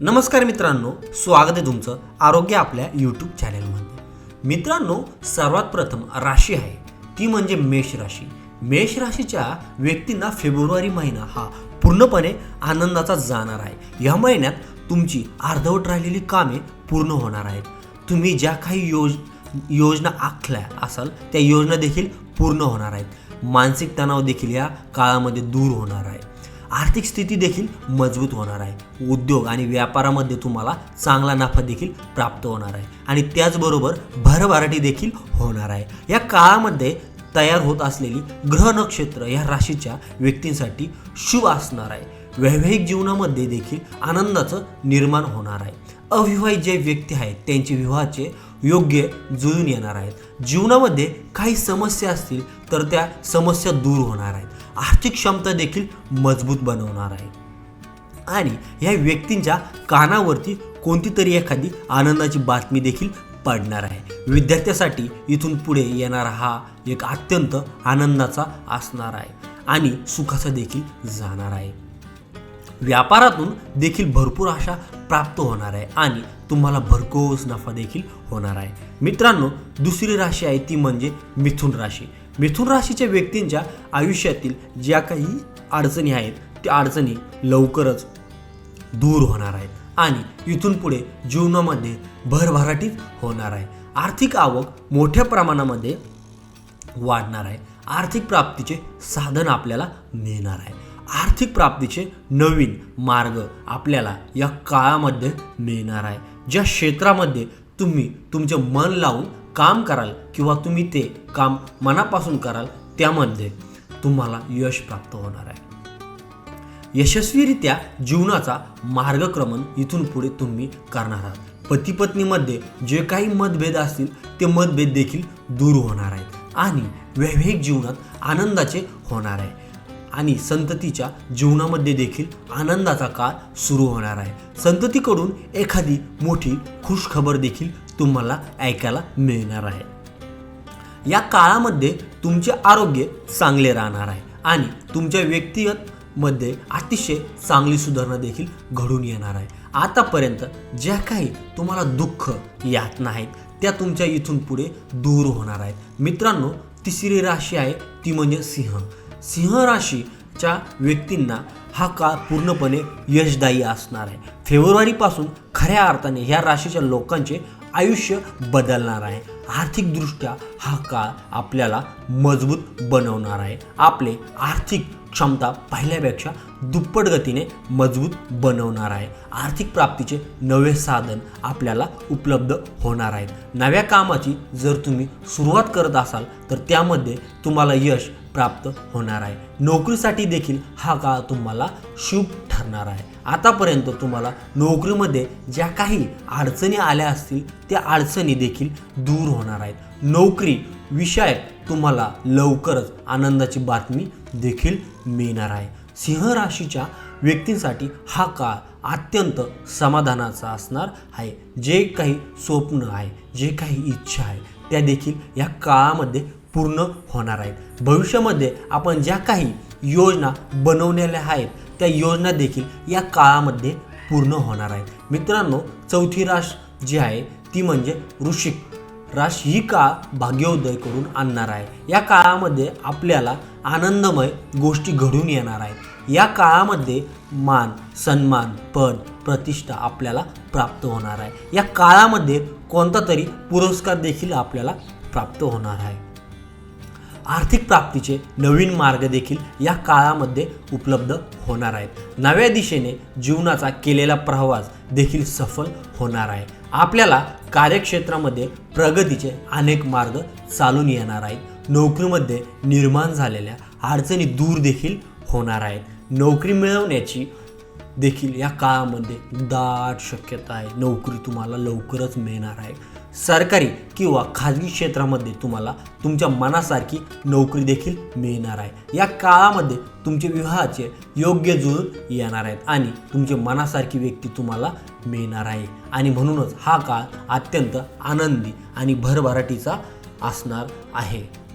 नमस्कार मित्रांनो स्वागत आहे तुमचं आरोग्य आपल्या यूट्यूब चॅनेलमध्ये मित्रांनो सर्वात प्रथम राशी आहे. ती म्हणजे मेष राशी. मेष राशीच्या व्यक्तींना फेब्रुवारी महिना हा पूर्णपणे आनंदाचा जाणार आहे. या महिन्यात तुमची अर्धवट राहिलेली कामे पूर्ण होणार आहेत. तुम्ही ज्या काही योज योजना आखल्या असाल त्या योजना देखील पूर्ण होणार आहेत. मानसिक तणाव देखील या काळामध्ये दूर होणार आहे. आर्थिक स्थिती देखील मजबूत होणार आहे. उद्योग आणि व्यापारामध्ये तुम्हाला चांगला नफा देखील प्राप्त होणार आहे. आणि त्याचबरोबर भरभराटी देखील होणार आहे. या काळामध्ये तयार होत असलेली ग्रह नक्षत्र या राशीच्या व्यक्तींसाठी शुभ असणार आहे. वैवाहिक जीवनामध्ये देखील आनंदाचं निर्माण होणार आहे. अविवाहित जे व्यक्ती आहेत त्यांचे विवाहाचे योग्य जुळून येणार आहेत. जीवनामध्ये काही समस्या असतील तर त्या समस्या दूर होणार आहेत. आर्थिक क्षमता देखील मजबूत बनवणार आहे. आणि या व्यक्तींच्या कानावरती कोणती तरी एखादी आनंदाची बातमी देखील पडणार आहे. विद्यार्थ्यासाठी इथून पुढे येणारा हा एक अत्यंत आनंदाचा असणार आहे आणि सुखाचा देखील जाणार आहे. व्यापारातून देखील भरपूर आशा प्राप्त होणार आहे आणि तुम्हाला भरघोस नफा देखील होणार आहे. मित्रांनो दुसरी राशी आहे ती म्हणजे मिथुन राशी. मिथुन राशीच्या व्यक्तींच्या आयुष्यातील ज्या काही अडचणी आहेत त्या अडचणी लवकरच दूर होणार आहेत आणि इथून पुढे जीवनामध्ये भरभराटीत होणार आहे. आर्थिक आवक मोठ्या प्रमाणामध्ये वाढणार आहे. आर्थिक प्राप्तीचे साधन आपल्याला मिळणार आहे. आर्थिक प्राप्तीचे नवीन मार्ग आपल्याला या काळामध्ये मिळणार आहे. ज्या क्षेत्रामध्ये तुम्ही तुमचे मन लावून काम कराल किंवा तुम्ही ते काम मनापासून कराल त्यामध्ये तुम्हाला यश प्राप्त होणार आहे. यशस्वीरित्या जीवनाचा मार्गक्रमण इथून पुढे तुम्ही करणार आहात. पती पत्नीमध्ये जे काही मतभेद असतील ते मतभेद देखील दूर होणार आहेत आणि वैवाहिक जीवनात आनंदाचे होणार आहे. आणि संततीच्या जीवनामध्ये देखील आनंदाचा काळ सुरू होणार आहे. संततीकडून एखादी मोठी खुशखबर देखील तुम्हाला ऐकायला मिळणार आहे. या काळामध्ये तुमचे आरोग्य चांगले राहणार आहे आणि तुमच्या व्यक्तिगत मध्ये अतिशय चांगली सुधारणा देखील घडून येणार आहे. आतापर्यंत ज्या काही तुम्हाला दुःख यातना आहेत त्या तुमच्या इथून पुढे दूर होणार आहेत. मित्रांनो तिसरी राशी आहे ती म्हणजे सिंह. सिंह राशीच्या व्यक्तींना हा काळ पूर्णपणे यशदायी असणार आहे. फेब्रुवारीपासून खऱ्या अर्थाने ह्या राशीच्या लोकांचे आयुष्य बदलणार आहे. आर्थिकदृष्ट्या हा काळ आपल्याला मजबूत बनवणार आहे. आपले आर्थिक क्षमता पहिल्यापेक्षा दुप्पट गतीने मजबूत बनवणार आहे. आर्थिक प्राप्तीचे नवे साधन आपल्याला उपलब्ध होणार आहेत. नव्या कामाची जर तुम्ही सुरुवात करत असाल तर त्यामध्ये तुम्हाला यश प्राप्त होणार आहे. नोकरीसाठी देखील हा काळ तुम्हाला शुभ ठरणार आहे. आतापर्यंत तुम्हाला नोकरीमध्ये ज्या काही अडचणी आल्या असतील त्या अडचणी देखील दूर होणार आहेत. नोकरी विषयात तुम्हाला लवकरच आनंदाची बातमी देखील मिळणार आहे. सिंह राशीच्या व्यक्तींसाठी हा काळ अत्यंत समाधानाचा असणार आहे. जे काही स्वप्न आहे जे काही इच्छा आहे त्या देखील या काळामध्ये पूर्ण होणार आहेत. भविष्यामध्ये आपण ज्या काही योजना बनवलेल्या आहेत त्या योजना देखील या काळामध्ये पूर्ण होणार आहेत. मित्रांनो चौथी राश जी आहे ती म्हणजे ऋषिक राश. ही काळ भाग्योदय करून आणणार आहे. या काळामध्ये आपल्याला आनंदमय गोष्टी घडून येणार आहेत. या काळामध्ये मान सन्मान पद प्रतिष्ठा आपल्याला प्राप्त होणार आहे. या काळामध्ये कोणता तरी पुरस्कार देखील आपल्याला प्राप्त होणार आहे. आर्थिक प्राप्तीचे नवीन मार्ग देखील या काळामध्ये उपलब्ध होणार आहेत. नव्या दिशेने जीवनाचा केलेला प्रवास देखील सफल होणार आहे. आपल्याला कार्यक्षेत्रामध्ये प्रगतीचे अनेक मार्ग चालून येणार आहेत. नोकरीमध्ये निर्माण झालेल्या अडचणी दूर देखील होणार आहेत. नोकरी मिळवण्याची देखील या काळामध्ये दाट शक्यता आहे. नोकरी तुम्हाला लवकरच मिळणार आहे. सरकारी किंवा खाजगी क्षेत्रामध्ये तुम्हाला तुमच्या मनासारखी नोकरी देखील मिळणार आहे. या काळामध्ये तुमचे विवाहाचे योग्य जुळून येणार आहेत आणि तुमचे मनासारखी व्यक्ती तुम्हाला मिळणार आहे. आणि म्हणूनच हा काळ अत्यंत आनंदी आणि भरभराटीचा असणार आहे.